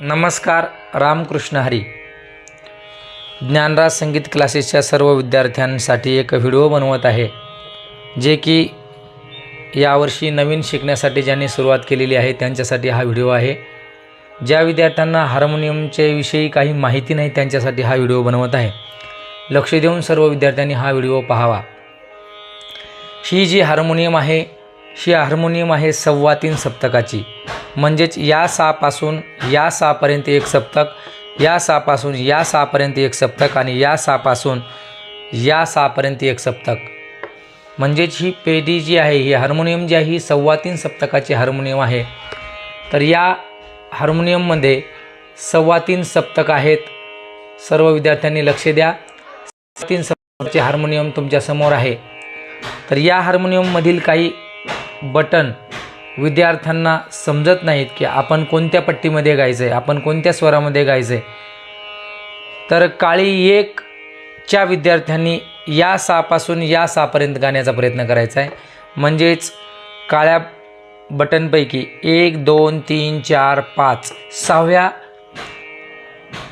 नमस्कार रामकृष्ण हरी. ज्ञानराज संगीत क्लासेसच्या सर्व विद्यार्थ्यांसाठी एक व्हिडिओ बनवत आहे जे की यावर्षी नवीन शिकण्यासाठी ज्यांनी सुरुवात केलेली आहे त्यांच्यासाठी हा व्हिडिओ आहे. ज्या विद्यार्थ्यांना हार्मोनियमचे विषयी काही माहिती नाही त्यांच्यासाठी हा व्हिडिओ बनवत आहे. लक्ष देऊन सर्व विद्यार्थ्यांनी हा व्हिडिओ पाहावा. ही जी हार्मोनियम आहे ही हार्मोनियम आहे सव्वा तीन सप्तकाची. म्हणजेच या सापासून या सापर्यंत एक सप्तक या सापासून या सापर्यंत एक सप्तक आणि या सापासून या सापर्यंत एक सप्तक. म्हणजेच ही पेढी जी आहे ही हार्मोनियम जी आहे ही सव्वा तीन सप्तकाची हार्मोनियम आहे. तर या हार्मोनियममध्ये सव्वा तीन सप्तक आहेत. सर्व विद्यार्थ्यांनी लक्ष द्या. तीन सप्तकाचे हार्मोनियम तुमच्यासमोर आहे. तर या हार्मोनियममधील काही बटन विद्यार्थ्यांना समजत नाहीत की आपण कोणत्या पट्टीमध्ये गायचं आहे आपण कोणत्या स्वरामध्ये गायचं आहे तर काळी एकच्या विद्यार्थ्यांनी या सापासून या सापर्यंत गाण्याचा प्रयत्न करायचा आहे. म्हणजेच काळ्या बटनपैकी एक दोन तीन चार पाच सहाव्या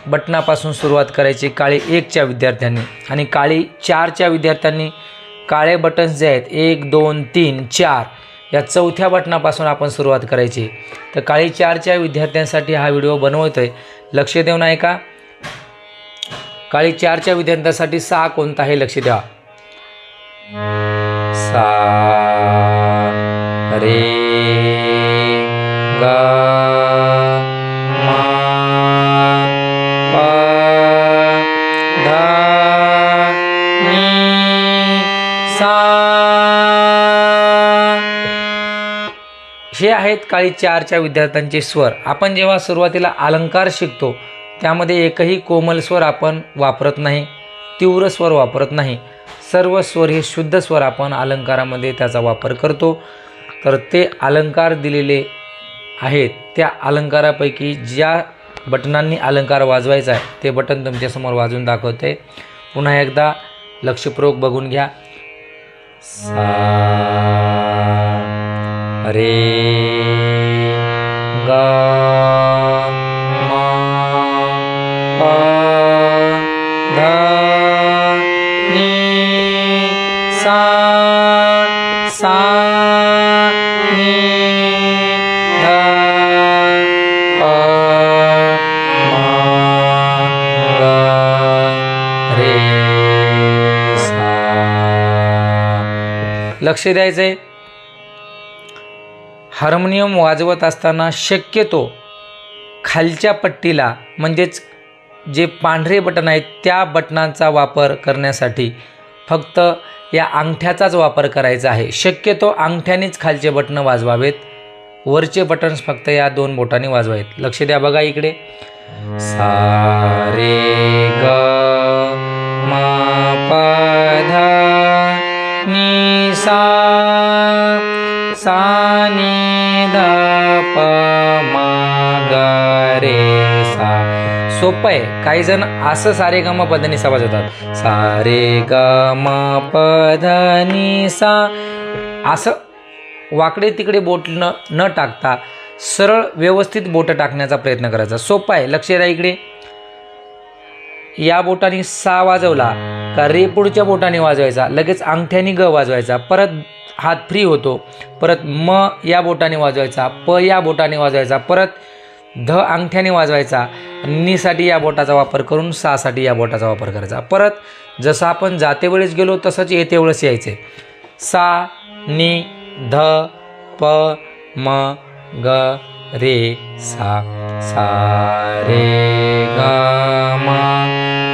बटनापासून सुरुवात करायची काळी एकच्या विद्यार्थ्यांनी. आणि काळी चारच्या विद्यार्थ्यांनी काळे बटन्स जे आहेत एक दोन तीन चार या चौथ्या बटनापासून आपण सुरुवात करायची. तर काळी चारच्या विद्यार्थ्यांसाठी हा व्हिडिओ बनवतो आहे लक्ष देऊन ऐका काळी चारच्या विद्यार्थ्यांसाठी सहा कोणता आहे लक्ष द्या. सा रे गा हे आहेत काळी चारच्या विद्यार्थ्यांचे स्वर. आपण जेव्हा सुरुवातीला अलंकार शिकतो त्यामध्ये एकही कोमल स्वर आपण वापरत नाही तीव्र स्वर वापरत नाही. सर्व स्वर हे शुद्ध स्वर आपण अलंकारामध्ये त्याचा वापर करतो. तर ते अलंकार दिलेले आहेत. त्या अलंकारापैकी ज्या बटनांनी अलंकार वाजवायचा आहे ते बटन तुमच्यासमोर वाजवून दाखवते. पुन्हा एकदा लक्षपूर्वक बघून घ्या. सा रे ध नी सा सा नी ध प ग रे सा लक्ष द्यायचं आहे हार्मोनियम वाजवत असताना शक्यतो खालच्या पट्टीला म्हणजेच जे पांढरे बटन आहेत त्या बटनांचा वापर करण्यासाठी फक्त या अंगठ्याचाच वापर करायचा आहे. शक्यतो अंगठ्यानेच खालचे बटणं वाजवावेत. वरचे बटन्स फक्त या दोन बोटांनी वाजवावेत. लक्ष द्या बघा इकडे. सा रे ग म प नी सा सा नी ध प ग सोपं आहे. काही जण असं सारे ग म पधनी सा वाजवतात सारे ग म सा असं वाकडे तिकडे बोट न न टाकता सरळ व्यवस्थित बोटं टाकण्याचा प्रयत्न करायचा. सोपं आहे. लक्ष द्या इकडे. या बोटाने सा वाजवला का रे पुढच्या बोटाने वाजवायचा? लगेच अंगठ्याने ग वाजवायचा. परत हात फ्री होतो. परत म या बोटाने वाजवायचा. प या बोटाने वाजवायचा. परत ध अंगठ्याने वाजवायचा नीसाठी या बोटाचा वापर करून सासाठी या बोटाचा वापर करायचा. परत जसं आपण जातेवेळेस गेलो तसंच येतेवेळेस यायचे. सा नी ध प म ग रे सा सा रे ग म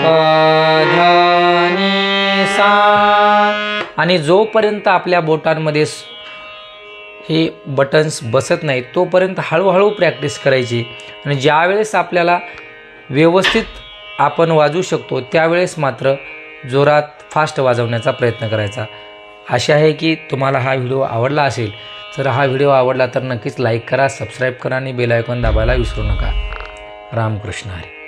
प ध नी सा. आणि जोपर्यंत आपल्या बोटांमध्ये हे बटन्स बसत नाहीत तोपर्यंत हळूहळू प्रॅक्टिस करायची. आणि ज्यावेळेस आपल्याला व्यवस्थित आपण वाजवू शकतो त्यावेळेस मात्र जोरात फास्ट वाजवण्याचा प्रयत्न करायचा. आशा आहे की तुम्हाला हा व्हिडिओ आवडला असेल. जर हा व्हिडिओ आवडला तर नक्कीच लाईक करा सबस्क्राईब करा आणि बेल आयकॉन दाबायला विसरू नका. रामकृष्ण हरी.